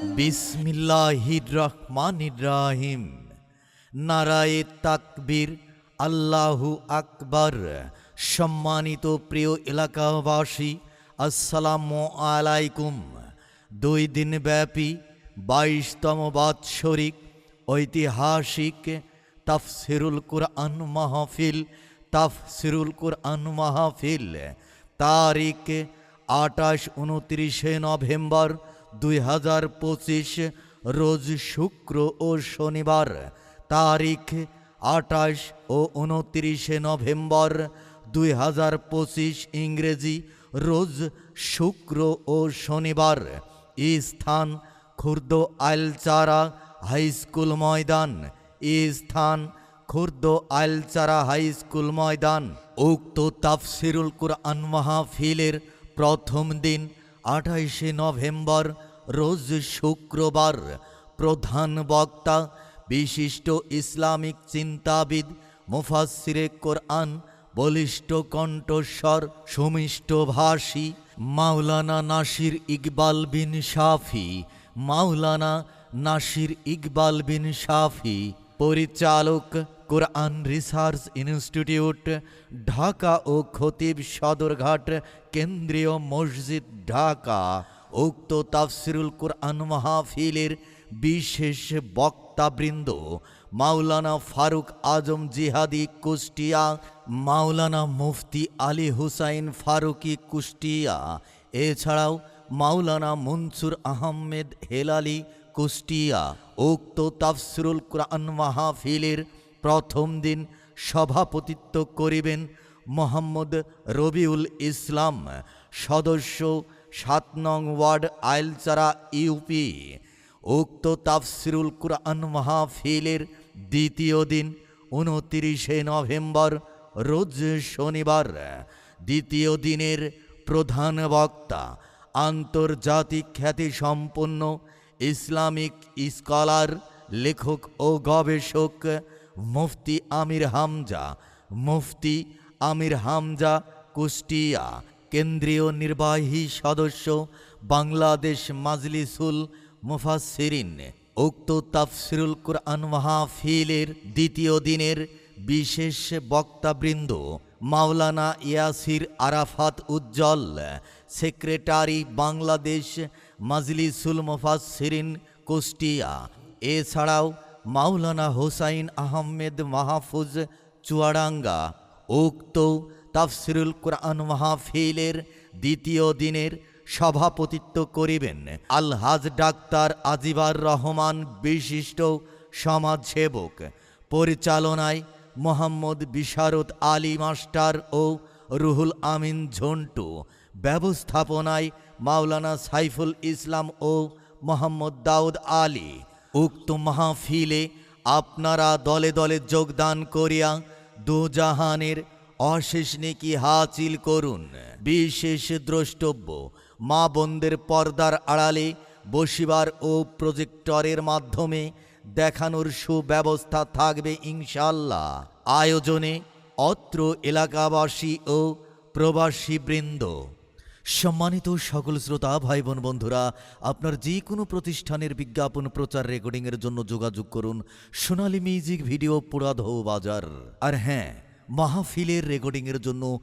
বিসমিল্লাহির রহমানির রাহিম নারায়ে তাকবীর, আল্লাহু আকবার। সম্মানিত প্রিয় এলাকাবাসী, আসসালামু আলাইকুম। দুই দিন ব্যাপী বাইশতম বাৎসরিক ঐতিহাসিক তাফসিরুল কুরআন মাহফিল, তাফসিরুল কুরআন মাহফিল, তারিখ আটাশ উনত্রিশে নভেম্বর দুই হাজার পঁচিশ রোজ শুক্র ও শনিবার, তারিখ আঠাশ ও উনত্রিশে নভেম্বর, দুই হাজার পঁচিশ ইংরেজি, রোজ শুক্র ও শনিবার স্থান খুর্দ আলচারা হাই স্কুল ময়দান স্থান খুর্দ আলচারা হাই স্কুল ময়দান। উক্ত তাফসিরুল কুরআন মাহফিলের প্রথম দিন আঠাইশে নভেম্বর, রোজ শুক্রবার, প্রধান বক্তা, বিশিষ্ট ইসলামিক চিন্তাবিদ মুফাসিরে কোরআন, বলিষ্ঠ কণ্ঠস্বর, সুমিষ্ট ভাষী, মাওলানা নাসির ইকবাল বিন সাফি মাওলানা নাসির ইকবাল বিন সাফি পরিচালক কোরআন রিসার্চ ইনস্টিটিউট, ঢাকা ও খতিব সদরঘাট কেন্দ্রীয় মসজিদ ঢাকা। উক্ত তাফসিরুল কোরআন মাহফিলের বিশেষ বক্তাবৃন্দ মাওলানা ফারুক আজম জিহাদি কুষ্টিয়া, মাওলানা মুফতি আলী হুসাইন ফারুকি কুষ্টিয়া, এছাড়াও মাওলানা মনসুর আহমেদ হেলালি কুষ্টিয়া। উক্ত তাফসিরুল কোরআন মাহফিলের প্রথম দিন সভাপতিত্ব করিবেন মোহাম্মদ রবিউল ইসলাম, সদস্য সাত নং ওয়ার্ড আইলচারা ইউপি উক্ত তাফসিরুল কুরআন মাহফিলের দ্বিতীয় দিন, উনতিরিশে নভেম্বর, রোজ শনিবার, দ্বিতীয় দিনের প্রধান বক্তা, আন্তর্জাতিক খ্যাতিসম্পন্ন ইসলামিক স্কলার, লেখক ও গবেষক মুফতি আমির হামজা, মুফতি আমির হামজা, কুষ্টিয়া, কেন্দ্রীয় নির্বাহী সদস্য, বাংলাদেশ মাজলিসুল মুফাসসিরিন, উক্ত তাফসিরুল কুরআন মাহফিলের দ্বিতীয় দিনের বিশেষ বক্তাবৃন্দ মাওলানা ইয়াসির আরাফাত উজ্জ্বল, সেক্রেটারি বাংলাদেশ মাজলিসুল মুফাসসিরিন, কুষ্টিয়া। এছাড়াও মাওলানা হোসাইন আহমেদ মাহফুজ চুয়াডাঙ্গা, উক্ত তাফসিরুল কোরআন মাহফিলের দ্বিতীয় দিনের সভাপতিত্ব করিবেন আলহাজ ডাক্তার আজিবার রহমান, বিশিষ্ট সমাজসেবক, পরিচালনায় মোহাম্মদ বিশারত আলী মাস্টার ও রুহুল আমিন ঝন্টু, ব্যবস্থাপনায় মাওলানা সাইফুল ইসলাম ও মোহাম্মদ দাউদ আলী। উক্ত মাহফিলে আপনারা দলে দলে যোগদান করিয়া দুজাহানের অশেষ নেকি হাসিল করুন। বিশেষ দ্রষ্টব্য, মা বোনদের পর্দার আড়ালে বসিবার ও প্রজেক্টরের মাধ্যমে দেখানোর সুব্যবস্থা থাকবে ইনশাল্লাহ আয়োজনে অত্র এলাকাবাসী ও প্রবাসী বৃন্দ সম্মানিত সকল শ্রোতা ভাই বোন বন্ধুরা, আপনার যে কোনো প্রতিষ্ঠানের বিজ্ঞাপন প্রচার রেকর্ডিংয়ের জন্য যোগাযোগ করুন সোনালী মিউজিক ভিডিও পুরাধ বাজার আর হ্যাঁ মাহফিলের রেকর্ডিংয়ের জন্য